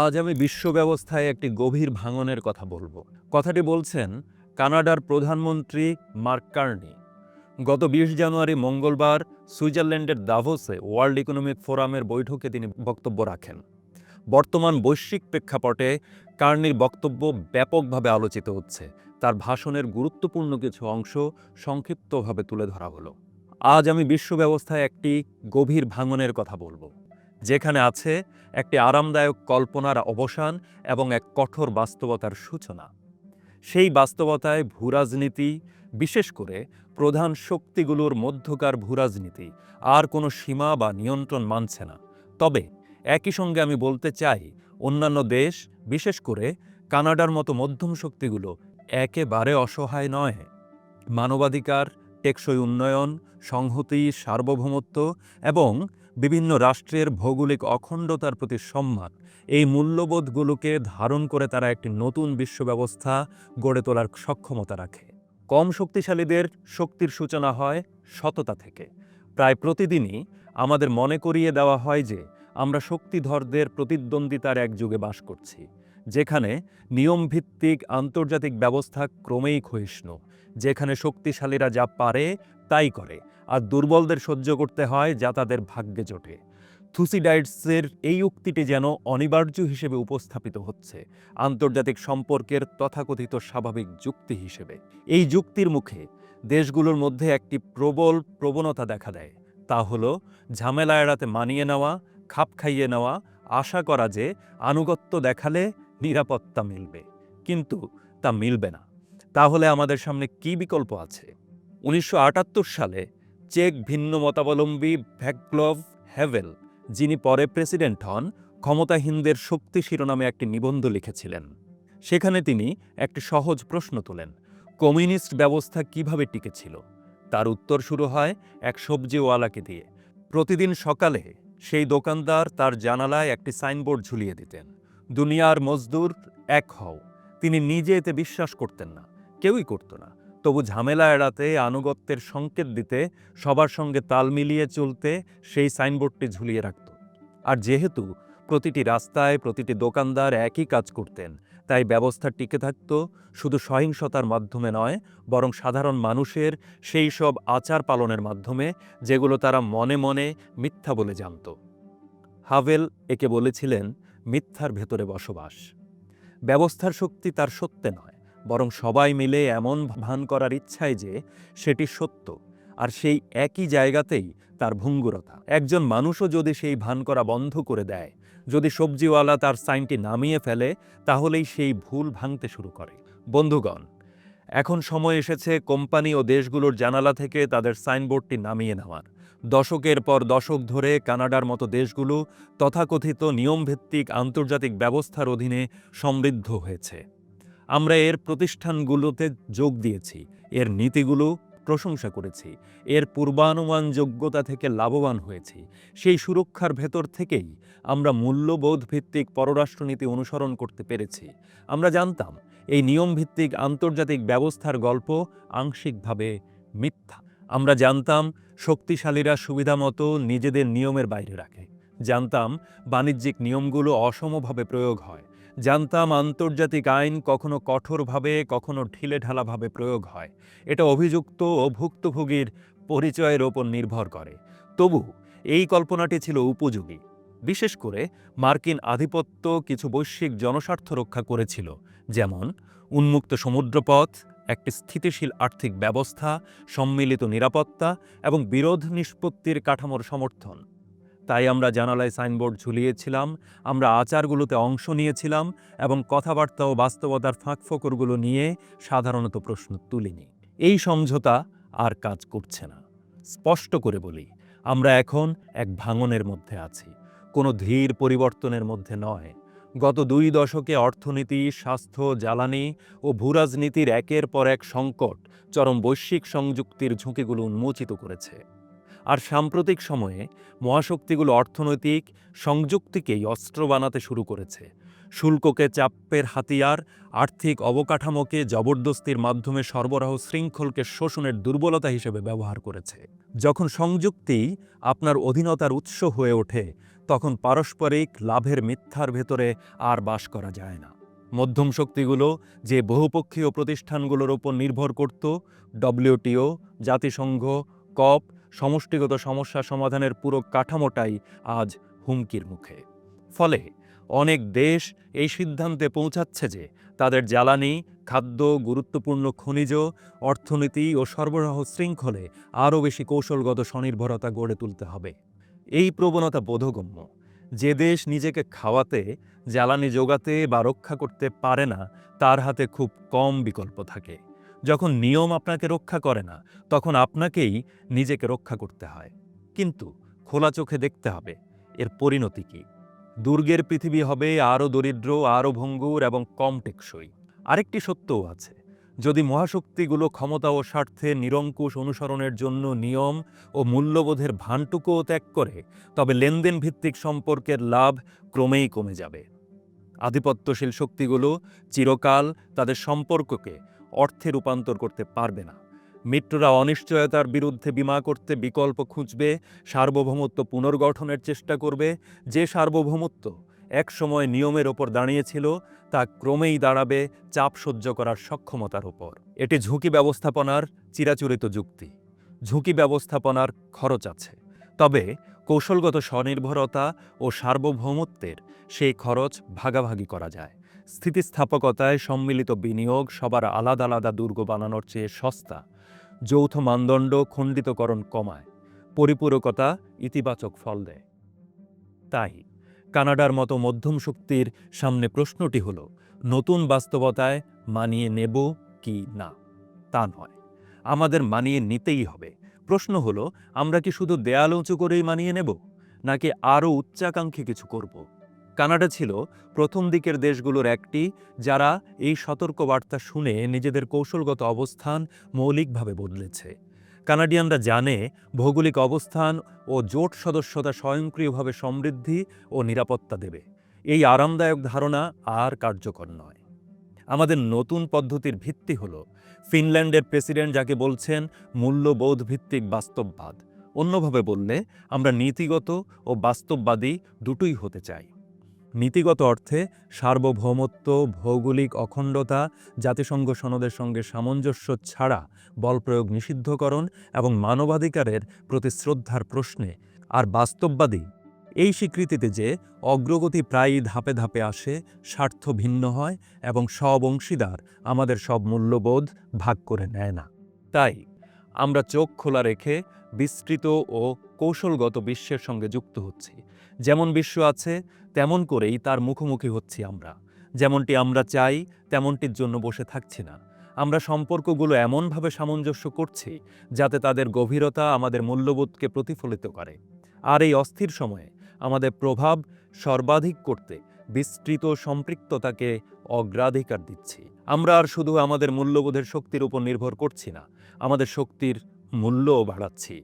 আজ আমি বিশ্ব ব্যবস্থায় একটি গভীর ভাঙনের কথা বলব। কথাটি বলছেন কানাডার প্রধানমন্ত্রী মার্ক কার্নি। গত বিশ জানুয়ারি মঙ্গলবার সুইজারল্যান্ডের দাভোসে ওয়ার্ল্ড ইকোনমিক ফোরামের বৈঠকে তিনি বক্তব্য রাখেন। বর্তমান বৈশ্বিক প্রেক্ষাপটে কার্নির বক্তব্য ব্যাপকভাবে আলোচিত হচ্ছে। তার ভাষণের গুরুত্বপূর্ণ কিছু অংশ সংক্ষিপ্তভাবে তুলে ধরা হলো। আজ আমি বিশ্ব ব্যবস্থায় একটি গভীর ভাঙনের কথা বলব, যেখানে আছে একটি আরামদায়ক কল্পনার অবসান এবং এক কঠোর বাস্তবতার সূচনা। সেই বাস্তবতায় ভূরাজনীতি, বিশেষ করে প্রধান শক্তিগুলোর মধ্যকার ভূরাজনীতি, আর কোনো সীমা বা নিয়ন্ত্রণ মানছে না। তবে একই সঙ্গে আমি বলতে চাই, অন্যান্য দেশ, বিশেষ করে কানাডার মতো মধ্যম শক্তিগুলো একেবারে অসহায় নয়। মানবাধিকার, টেকসই উন্নয়ন, সংহতি, সার্বভৌমত্ব এবং বিভিন্ন রাষ্ট্রের ভৌগোলিক অখণ্ডতার প্রতি সম্মান। এই মূল্যবোধগুলোকে ধারণ করে তারা একটি নতুন বিশ্ব ব্যবস্থা গড়ে তোলার সক্ষমতা রাখে। কম শক্তিশালীদের শক্তির সূচনা হয় সততা থেকে। প্রায় প্রতিদিনই আমাদের মনে করিয়ে দেওয়া হয় যে, আমরা শক্তিধরদের প্রতিদ্বন্দ্বিতার এক যুগে বাস করছি, যেখানে নিয়মভিত্তিক আন্তর্জাতিক ব্যবস্থা ক্রমেই ক্ষয়িষ্ণু। যেখানে শক্তিশালীরা যা পারে, তাই করে। আর দুর্বলদের সহ্য করতে হয় যা তাদের ভাগ্যে জোটে। থুসিডাইটসের এই উক্তিটি যেন অনিবার্য হিসেবে উপস্থাপিত হচ্ছে, আন্তর্জাতিক সম্পর্কের তথাকথিত স্বাভাবিক যুক্তি হিসেবে। এই যুক্তির মুখে দেশগুলোর মধ্যে একটি প্রবল প্রবণতা দেখা দেয়, তা হলো ঝামেলা এড়াতে মানিয়ে নেওয়া, খাপ খাইয়ে নেওয়া, আশা করা যে আনুগত্য দেখালে নিরাপত্তা মিলবে। কিন্তু তা মিলবে না। তাহলে আমাদের সামনে কি বিকল্প আছে? উনিশশো আটাত্তর সালে চেক ভিন্ন মতাবলম্বী ভ্যাকগ্লভ হ্যাভেল, যিনি পরে প্রেসিডেন্ট হন ক্ষমতাহীনদের শক্তি শিরোনামে একটি নিবন্ধ লিখেছিলেন। সেখানে তিনি একটি সহজ প্রশ্ন তোলেন, কমিউনিস্ট ব্যবস্থা কীভাবে টিকেছিল? তার উত্তর শুরু হয় এক সবজিওয়ালাকে দিয়ে। প্রতিদিন সকালে সেই দোকানদার তার জানালায় একটি সাইনবোর্ড ঝুলিয়ে দিতেন, দুনিয়ার মজদুর এক হও। তিনি নিজে এতে বিশ্বাস করতেন না, কেউই করত না। তবু ঝামেলা এড়াতে, আনুগত্যের সংকেত দিতে, সবার সঙ্গে তাল মিলিয়ে চলতে সেই সাইনবোর্ডটি ঝুলিয়ে রাখত। আর যেহেতু প্রতিটি রাস্তায় প্রতিটি দোকানদার একই কাজ করতেন, তাই ব্যবস্থা টিকে থাকত শুধু সহিংসতার মাধ্যমে নয়, বরং সাধারণ মানুষের সেই সব আচার পালনের মাধ্যমে, যেগুলো তারা মনে মনে মিথ্যা বলে জানত। হাভেল একে বলেছিলেন, মিথ্যার ভেতরে বসবাস। ব্যবস্থার শক্তি তার সত্যে নয়। বরং সবাই মিলে এমন ভান করার ইচ্ছায় যে সেটি সত্য, আর সেই একই জায়গাতেই তার ভঙ্গুরতা। একজন মানুষও যদি সেই ভান করা বন্ধ করে দেয়, যদি সবজিওয়ালা তার সাইনটি নামিয়ে ফেলে, তাহলেই সেই ভুল ভাঙতে শুরু করে। বন্ধুগণ, এখন সময় এসেছে কোম্পানি ও দেশগুলোর জানালা থেকে তাদের সাইনবোর্ডটি নামিয়ে নেওয়ার। দশকের পর দশক ধরে কানাডার মতো দেশগুলো তথাকথিত নিয়মভিত্তিক আন্তর্জাতিক ব্যবস্থার অধীনে সমৃদ্ধ হয়েছে। আমরা এর প্রতিষ্ঠানগুলোতে যোগ দিয়েছি, এর নীতিগুলো প্রশংসা করেছি, এর পূর্বানুমান যোগ্যতা থেকে লাভবান হয়েছি। সেই সুরক্ষার ভেতর থেকেই আমরা মূল্যবোধ ভিত্তিক পররাষ্ট্রনীতি অনুসরণ করতে পেরেছি। আমরা জানতাম, এই নিয়মভিত্তিক আন্তর্জাতিক ব্যবস্থার গল্প আংশিকভাবে মিথ্যা। আমরা জানতাম, শক্তিশালীরা সুবিধামতো নিজেদের নিয়মের বাইরে রাখে। জানতাম, বাণিজ্যিক নিয়মগুলো অসমভাবে প্রয়োগ হয়। জানতাম আন্তর্জাতিক আইন কখনো কঠোরভাবে, কখনো ঢিলেঢালাভাবে প্রয়োগ হয়। এটা অভিযুক্ত ও ভুক্তভোগীর পরিচয়ের ওপর নির্ভর করে। তবু, এই কল্পনাটি ছিল উপযোগী। বিশেষ করে, মার্কিন আধিপত্য কিছু বৈশ্বিক জনস্বার্থ রক্ষা করেছিল, যেমন উন্মুক্ত সমুদ্রপথ, একটি স্থিতিশীল আর্থিক ব্যবস্থা, সম্মিলিত নিরাপত্তা এবং বিরোধ নিষ্পত্তির কাঠামোর সমর্থন। তাই আমরা জানালায় সাইনবোর্ড ঝুলিয়েছিলাম, আমরা আচারগুলোতে অংশ নিয়েছিলাম এবং কথাবার্তা ও বাস্তবতার ফাঁকফোকরগুলো নিয়ে সাধারণত প্রশ্ন তুলিনি। এই সমঝোতা আর কাজ করছে না। স্পষ্ট করে বলি, আমরা এখন এক ভাঙনের মধ্যে আছি। কোনো ধীর পরিবর্তনের মধ্যে নয়। গত দুই দশকে অর্থনীতি, স্বাস্থ্য, জ্বালানি ও ভূরাজনীতির একের পর এক সংকট, চরম বৈশ্বিক সংযুক্তির ঝুঁকিগুলো উন্মোচিত করেছে। আর সাম্প্রতিক সময়ে মহাশক্তিগুলো অর্থনৈতিক সংযুক্তিকেই অস্ত্র বানাতে শুরু করেছে। শুল্ককে চাপের হাতিয়ার, আর্থিক অবকাঠামোকে জবরদস্তির মাধ্যমে সরবরাহ শৃঙ্খলকে শোষণের দুর্বলতা হিসেবে ব্যবহার করেছে। যখন সংযুক্তি আপনার অধীনতার উৎস হয়ে ওঠে, তখন পারস্পরিক লাভের মিথ্যার ভেতরে আর বাস করা যায় না। মধ্যম শক্তিগুলো যে বহুপক্ষীয় প্রতিষ্ঠানগুলোর ওপর নির্ভর করত, ডব্লিউটিও, জাতিসংঘ, কপ সমষ্টিগত সমস্যা সমাধানের পুরো কাঠামোটাই আজ হুমকির মুখে। ফলে অনেক দেশ এই সিদ্ধান্তে পৌঁছাচ্ছে যে তাদের জ্বালানি, খাদ্য, গুরুত্বপূর্ণ খনিজ, অর্থনীতি ও সরবরাহ শৃঙ্খলে আরও বেশি কৌশলগত স্বনির্ভরতা গড়ে তুলতে হবে। এই প্রবণতা বোধগম্য। যে দেশ নিজেকে খাওয়াতে, জ্বালানি যোগাতে বা রক্ষা করতে পারে না, তার হাতে খুব কম বিকল্প থাকে। যখন নিয়ম আপনাকে রক্ষা করে না, তখন আপনাকেই নিজেকে রক্ষা করতে হয়। কিন্তু খোলা চোখে দেখতে হবে, এর পরিণতি কী? দুর্গের পৃথিবী হবে আরও দরিদ্র, আরও ভঙ্গুর এবং কম টেকসই। আরেকটি সত্যও আছে, যদি মহাশক্তিগুলো ক্ষমতা ও স্বার্থে নিরঙ্কুশ অনুসরণের জন্য নিয়ম ও মূল্যবোধের ভানটুকুও ত্যাগ করে, তবে লেনদেন ভিত্তিক সম্পর্কের লাভ ক্রমেই কমে যাবে। আধিপত্যশীল শক্তিগুলো চিরকাল তাদের সম্পর্ককে অর্থে রূপান্তর করতে পারবে না। মিত্ররা অনিশ্চয়তার বিরুদ্ধে বিমা করতে বিকল্প খুঁজবে, সার্বভৌমত্ব পুনর্গঠনের চেষ্টা করবে। যে সার্বভৌমত্ব একসময় নিয়মের ওপর দাঁড়িয়েছিল, তা ক্রমেই দাঁড়াবে চাপ সহ্য করার সক্ষমতার ওপর। এটি ঝুঁকি ব্যবস্থাপনার চিরাচরিত যুক্তি। ঝুঁকি ব্যবস্থাপনার খরচ আছে। তবে কৌশলগত স্বনির্ভরতা ও সার্বভৌমত্বের সেই খরচ ভাগাভাগি করা যায়। স্থিতিস্থাপকতায় সম্মিলিত বিনিয়োগ সবার আলাদা আলাদা দুর্গ বানানোর চেয়ে সস্তা। যৌথ মানদণ্ড খণ্ডিতকরণ কমায়, পরিপূরকতা ইতিবাচক ফল দেয়। তাই কানাডার মতো মধ্যম শক্তির সামনে প্রশ্নটি হল, নতুন বাস্তবতায় মানিয়ে নেব কি না? তা নয়, আমাদের মানিয়ে নিতেই হবে। প্রশ্ন হলো, আমরা কি শুধু দেয়াল উঁচু করেই মানিয়ে নেব, নাকি আরও উচ্চাকাঙ্ক্ষী কিছু করব? কানাডা ছিল প্রথম দিকের দেশগুলোর একটি, যারা এই সতর্কবার্তা শুনে নিজেদের কৌশলগত অবস্থান মৌলিকভাবে বদলেছে। কানাডিয়ানরা জানে, ভৌগোলিক অবস্থান ও জোট সদস্যতা স্বয়ংক্রিয়ভাবে সমৃদ্ধি ও নিরাপত্তা দেবে। এই আরামদায়ক ধারণা আর কার্যকর নয়। আমাদের নতুন পদ্ধতির ভিত্তি হল, ফিনল্যান্ডের প্রেসিডেন্ট যাকে বলছেন মূল্যবোধ ভিত্তিক বাস্তববাদ। অন্যভাবে বললে, আমরা নীতিগত ও বাস্তববাদী দুটোই হতে চাই। নীতিগত অর্থে সার্বভৌমত্ব, ভৌগোলিক অখণ্ডতা, জাতিসংঘ সনদের সঙ্গে সামঞ্জস্য ছাড়া বল প্রয়োগ নিষিদ্ধকরণ এবং মানবাধিকারের প্রতি শ্রদ্ধার প্রশ্নে। আর বাস্তববাদী এই স্বীকৃতিতে যে অগ্রগতি প্রায়ই ধাপে ধাপে আসে, স্বার্থ ভিন্ন হয় এবং সব অংশীদার আমাদের সব মূল্যবোধ ভাগ করে নেয় না। তাই আমরা চোখ খোলা রেখে বিস্তৃত ও কৌশলগত বিশ্বের সঙ্গে যুক্ত হচ্ছি। যেমন বিশ্ব আছে, তেমন করেই তার মুখোমুখি হচ্ছি আমরা। যেমনটি আমরা চাই, তেমনটির জন্য বসে থাকছি না। আমরা সম্পর্কগুলো এমনভাবে সামঞ্জস্য করছি, যাতে তাদের গভীরতা আমাদের মূল্যবোধকে প্রতিফলিত করে। আর এই অস্থির সময়ে আমাদের প্রভাব সর্বাধিক করতে বিস্তৃত সম্পৃক্ততাকে অগ্রাধিকার দিচ্ছি। আমরা আর শুধু আমাদের মূল্যবোধের শক্তির উপর নির্ভর করছি না, আমাদের শক্তির মূল্যও বাড়াচ্ছি।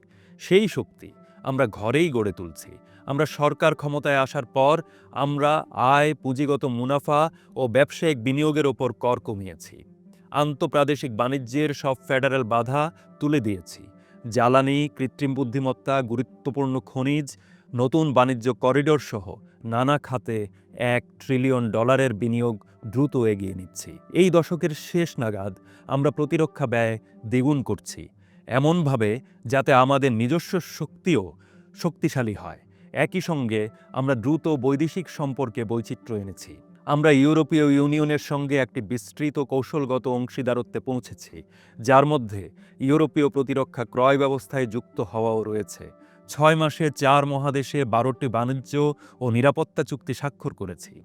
সেই শক্তি আমরা ঘরেই গড়ে তুলছি আমরা সরকার ক্ষমতায় আসার পর আমরা আয়, পুঁজিগত মুনাফা ও ব্যবসায়িক বিনিয়োগের ওপর কর কমিয়েছি। আন্তঃপ্রাদেশিক বাণিজ্যের সব ফেডারেল বাধা তুলে দিয়েছি। জ্বালানি, কৃত্রিম বুদ্ধিমত্তা, গুরুত্বপূর্ণ খনিজ, নতুন বাণিজ্য করিডোর সহ নানা খাতে এক ট্রিলিয়ন ডলারের বিনিয়োগ দ্রুত এগিয়ে নিচ্ছি। এই দশকের শেষ নাগাদ আমরা প্রতিরক্ষা ব্যয় দ্বিগুণ করছি। এমনভাবে যাতে আমাদের নিজস্ব শক্তিও শক্তিশালী হয়। একই সঙ্গে আমরা দ্রুত বৈদেশিক সম্পর্কে বৈচিত্র্য এনেছি। আমরা ইউরোপীয় ইউনিয়নের সঙ্গে একটি বিস্তৃত কৌশলগত অংশীদারত্বে পৌঁছেছি, যার মধ্যে ইউরোপীয় প্রতিরক্ষা ক্রয় ব্যবস্থায় যুক্ত হওয়াও রয়েছে। ছয় মাসে চার মহাদেশে বারোটি বাণিজ্য ও নিরাপত্তা চুক্তি স্বাক্ষর করেছি।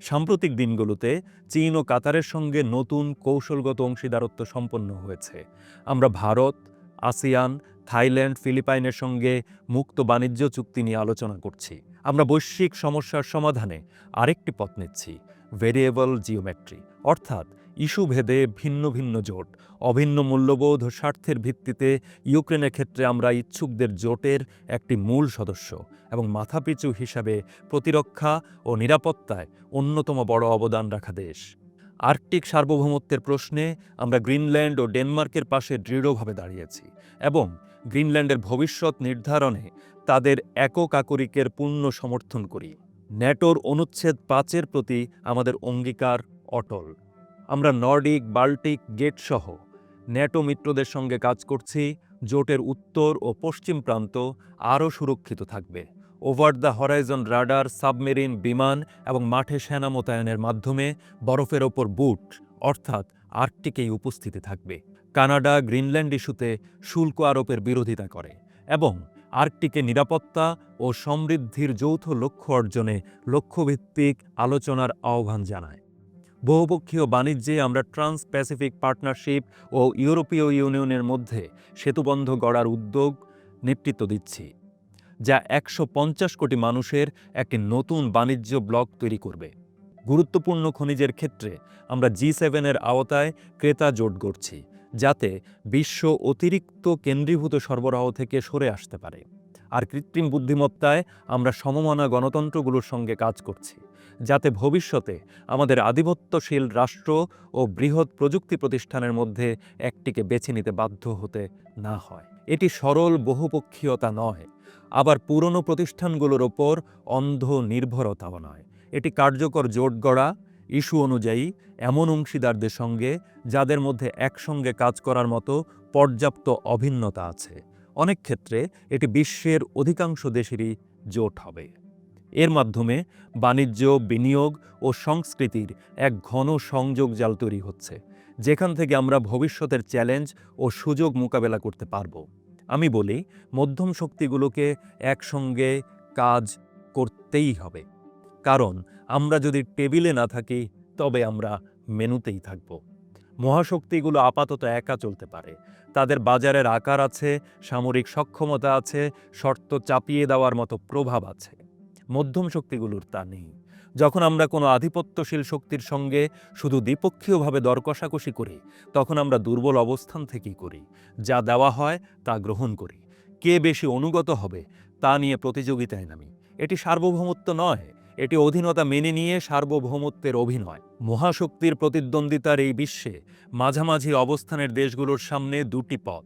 সাম্প্রতিক দিনগুলোতে চীন ও কাতারের সঙ্গে নতুন কৌশলগত অংশীদারত্ব সম্পন্ন হয়েছে। আমরা ভারত, আসিয়ান থাইল্যান্ড, ফিলিপাইনের সঙ্গে মুক্ত বাণিজ্য চুক্তি নিয়ে আলোচনা করছি। আমরা বৈশ্বিক সমস্যার সমাধানে আরেকটি পথ নিচ্ছি, ভেরিয়েবল জিওমেট্রি। অর্থাৎ ইস্যু ভেদে ভিন্ন ভিন্ন জোট, অভিন্ন মূল্যবোধ ও স্বার্থের ভিত্তিতে ইউক্রেনের ক্ষেত্রে আমরা ইচ্ছুকদের জোটের একটি মূল সদস্য এবং মাথাপিছু হিসাবে প্রতিরক্ষা ও নিরাপত্তায় অন্যতম বড় অবদান রাখা দেশ। আর্কটিক সার্বভৌমত্বের প্রশ্নে আমরা গ্রিনল্যান্ড ও ডেনমার্কের পাশে দৃঢ়ভাবে দাঁড়িয়েছি এবং গ্রিনল্যান্ডের ভবিষ্যৎ নির্ধারণে তাদের একক আকরিকের পূর্ণ সমর্থন করি। ন্যাটোর অনুচ্ছেদ পাঁচের প্রতি আমাদের অঙ্গীকার অটল। আমরা নর্ডিক, বাল্টিক গেট সহ ন্যাটো মিত্রদের সঙ্গে কাজ করছি, জোটের উত্তর ও পশ্চিম প্রান্ত আরও সুরক্ষিত থাকবে। Over the horizon radar submarine বিমান এবং মাঠে সেনা মোতায়েনের মাধ্যমে বরফের ওপর বুট, অর্থাৎ আর্কটিকেই উপস্থিতি থাকবে। কানাডা গ্রিনল্যান্ড ইস্যুতে শুল্ক আরোপের বিরোধিতা করে এবং আর্কটিকে নিরাপত্তা ও সমৃদ্ধির যৌথ লক্ষ্য অর্জনে লক্ষ্যভিত্তিক আলোচনার আহ্বান জানায়। বহুপক্ষীয় বাণিজ্যে আমরা ট্রান্স প্যাসিফিক পার্টনারশিপ ও ইউরোপীয় ইউনিয়নের মধ্যে সেতুবন্ধ গড়ার উদ্যোগ নেতৃত্ব দিচ্ছি। যা একশো পঞ্চাশ কোটি মানুষের একটি নতুন বাণিজ্য ব্লক তৈরি করবে। গুরুত্বপূর্ণ খনিজের ক্ষেত্রে আমরা জি সেভেনের আওতায় ক্রেতা জোট করছি যাতে বিশ্ব অতিরিক্ত কেন্দ্রীভূত সরবরাহ থেকে সরে আসতে পারে। আর কৃত্রিম বুদ্ধিমত্তায় আমরা সমমনা গণতন্ত্রগুলোর সঙ্গে কাজ করছি, যাতে ভবিষ্যতে আমাদের আধিপত্যশীল রাষ্ট্র ও বৃহৎ প্রযুক্তি প্রতিষ্ঠানের মধ্যে একটিকে বেছে নিতে বাধ্য হতে না হয়। এটি সরল, বহুপক্ষীয়তা নয়। আবার পুরনো প্রতিষ্ঠানগুলোর ওপর অন্ধ নির্ভরতাও নয়। এটি কার্যকর জোট গড়া, ইস্যু অনুযায়ী এমন অংশীদারদের সঙ্গে যাদের মধ্যে একসঙ্গে কাজ করার মতো পর্যাপ্ত অভিন্নতা আছে। অনেক ক্ষেত্রে এটি বিশ্বের অধিকাংশ দেশেরই জোট হবে। এর মাধ্যমে বাণিজ্য, বিনিয়োগ ও সংস্কৃতির এক ঘন সংযোগ জাল তৈরি হচ্ছে, যেখান থেকে আমরা ভবিষ্যতের চ্যালেঞ্জ ও সুযোগ মোকাবেলা করতে পারব। আমি বলি, মধ্যম শক্তিগুলোকে একসঙ্গে কাজ করতেই হবে। কারণ, আমরা যদি টেবিলে না থাকি, তবে আমরা মেনুতেই থাকব। মহাশক্তিগুলো আপাতত একা চলতে পারে। তাদের বাজারের আকার আছে, সামরিক সক্ষমতা আছে, শর্ত চাপিয়ে দেওয়ার মতো প্রভাব আছে। মধ্যম শক্তিগুলোর তা নেই। যখন আমরা কোনো আধিপত্যশীল শক্তির সঙ্গে শুধু দ্বিপক্ষীয়ভাবে দর কষাকষি করি, তখন আমরা দুর্বল অবস্থান থেকেই করি, যা দেওয়া হয় তা গ্রহণ করি। কে বেশি অনুগত হবে, তা নিয়ে প্রতিযোগিতায় নামি। এটি সার্বভৌমত্ব নয়, এটি অধীনতা মেনে নিয়ে সার্বভৌমত্বের অভিনয়। মহাশক্তির প্রতিদ্বন্দ্বিতার এই বিশ্বে মাঝামাঝি অবস্থানের দেশগুলোর সামনে দুটি পথ।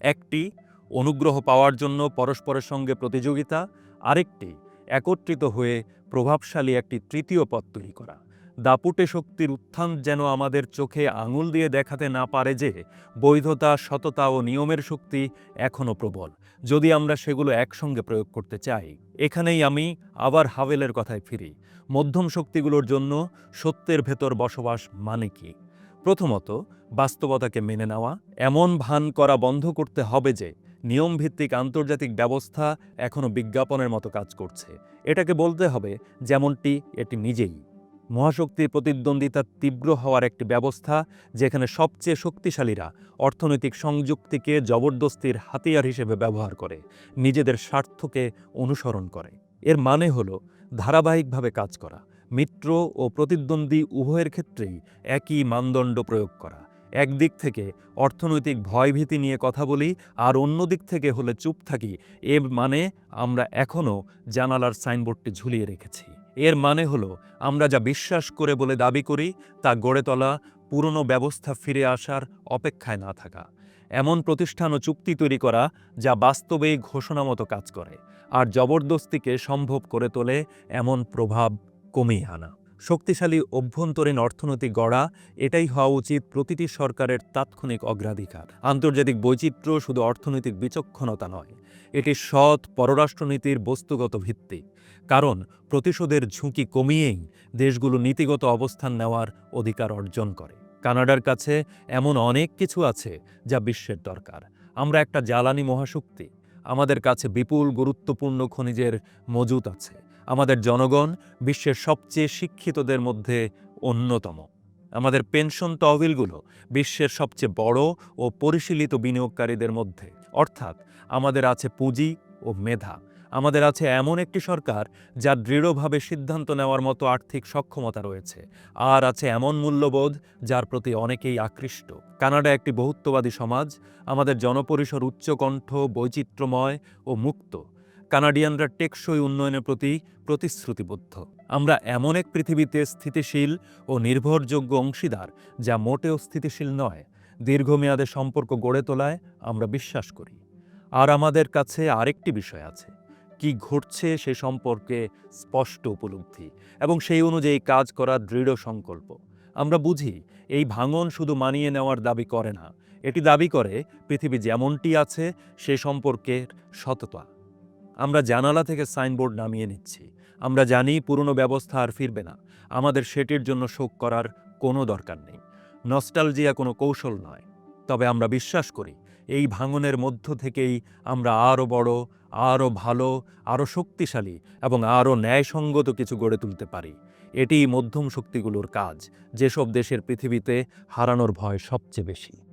একটি, অনুগ্রহ পাওয়ার জন্য পরস্পরের সঙ্গে প্রতিযোগিতা, আরেকটি একত্রিত হয়ে প্রভাবশালী একটি তৃতীয় পথ তৈরি করা। দাপুটে শক্তির উত্থান যেন আমাদের চোখে আঙুল দিয়ে দেখাতে না পারে যে, বৈধতা, সততা ও নিয়মের শক্তি এখনও প্রবল। যদি আমরা সেগুলো একসঙ্গে প্রয়োগ করতে চাই, এখানেই আমি আবার হাভেলের কথায় ফিরি। মধ্যম শক্তিগুলোর জন্য সত্যের ভেতর বসবাস মানে কি? প্রথমত, বাস্তবতাকে মেনে নেওয়া। এমন ভান করা বন্ধ করতে হবে যে নিয়মভিত্তিক আন্তর্জাতিক ব্যবস্থা এখনও বিজ্ঞাপনের মতো কাজ করছে। এটাকে বলতে হবে, যেমনটি এটি নিজেই। মহাশক্তির প্রতিদ্বন্দ্বিতা তীব্র হওয়ার একটি ব্যবস্থা, যেখানে সবচেয়ে শক্তিশালীরা অর্থনৈতিক সংযুক্তিকে জবরদস্তির হাতিয়ার হিসেবে ব্যবহার করে, নিজেদের স্বার্থকে অনুসরণ করে। এর মানে হল, ধারাবাহিকভাবে কাজ করা, মিত্র ও প্রতিদ্বন্দ্বী উভয়ের ক্ষেত্রেই একই মানদণ্ড প্রয়োগ করা। একদিক থেকে অর্থনৈতিক ভয়ভীতি নিয়ে কথা বলি, আর অন্য দিক থেকে হলে চুপ থাকি। এর মানে আমরা এখনও জানালার সাইনবোর্ডটি ঝুলিয়ে রেখেছি। এর মানে হলো, আমরা যা বিশ্বাস করে বলে দাবি করি, তা গড়ে তোলা, পুরনো ব্যবস্থা ফিরে আসার অপেক্ষায় না থাকা। এমন প্রতিষ্ঠান ও চুক্তি তৈরি করা, যা বাস্তবেই ঘোষণা মতো কাজ করে, আর জবরদস্তিকে সম্ভব করে তোলে, এমন প্রভাব কমিয়ে আনা। শক্তিশালী অভ্যন্তরীণ অর্থনৈতিক গড়া, এটাই হওয়া উচিত প্রতিটি সরকারের তাৎক্ষণিক অগ্রাধিকার। আন্তর্জাতিক বৈচিত্র্য শুধু অর্থনৈতিক বিচক্ষণতা নয়, এটি সৎ পররাষ্ট্রনীতির বস্তুগত ভিত্তি। কারণ প্রতিশোধের ঝুঁকি কমিয়েই দেশগুলো নীতিগত অবস্থান নেওয়ার অধিকার অর্জন করে। কানাডার কাছে এমন অনেক কিছু আছে যা বিশ্বের দরকার। আমরা একটা জ্বালানি মহাশক্তি। আমাদের কাছে বিপুল গুরুত্বপূর্ণ খনিজের মজুত আছে। আমাদের জনগণ বিশ্বের সবচেয়ে শিক্ষিতদের মধ্যে অন্যতম। আমাদের পেনশন তহবিলগুলো বিশ্বের সবচেয়ে বড় ও পরিশীলিত বিনিয়োগকারীদের মধ্যে। অর্থাৎ আমাদের আছে পুঁজি ও মেধা। আমাদের আছে এমন একটি সরকার যা দৃঢ়ভাবে সিদ্ধান্ত নেওয়ার মতো আর্থিক সক্ষমতা রয়েছে। আর আছে এমন মূল্যবোধ যার প্রতি অনেকেই আকৃষ্ট। কানাডা একটি বহুত্ববাদী সমাজ, আমাদের জনপরিসর উচ্চকণ্ঠ, বৈচিত্র্যময় ও মুক্ত। কানাডিয়ানরা টেকসই উন্নয়নের প্রতি প্রতিশ্রুতিবদ্ধ। আমরা এমন এক পৃথিবীতে স্থিতিশীল ও নির্ভরযোগ্য অংশীদার যা মোটেও স্থিতিশীল নয়। দীর্ঘমেয়াদে সম্পর্ক গড়ে তোলায় আমরা বিশ্বাস করি। আর আমাদের কাছে আরেকটি বিষয় আছে। কি ঘটছে সে সম্পর্কে স্পষ্ট উপলব্ধি এবং সেই অনুযায়ী কাজ করার দৃঢ় সংকল্প। আমরা বুঝি, এই ভাঙন শুধু মানিয়ে নেওয়ার দাবি করে না। এটি দাবি করে পৃথিবী যেমনটি আছে, সে সম্পর্কের সততা। আমরা জানালা থেকে সাইনবোর্ড নামিয়ে নিচ্ছি। আমরা জানি পুরনো ব্যবস্থা আর ফিরবে না। আমাদের সেটির জন্য শোক করার কোনো দরকার নেই। নস্টালজিয়া কোনো কৌশল নয়। তবে আমরা বিশ্বাস করি, এই ভাঙনের মধ্য থেকেই আমরা আরও বড়, আরও ভালো, আরও শক্তিশালী এবং আরও ন্যায়সঙ্গত কিছু গড়ে তুলতে পারি। এটিই মধ্যম শক্তিগুলোর কাজ, যেসব দেশের পৃথিবীতে হারানোর ভয় সবচেয়ে বেশি।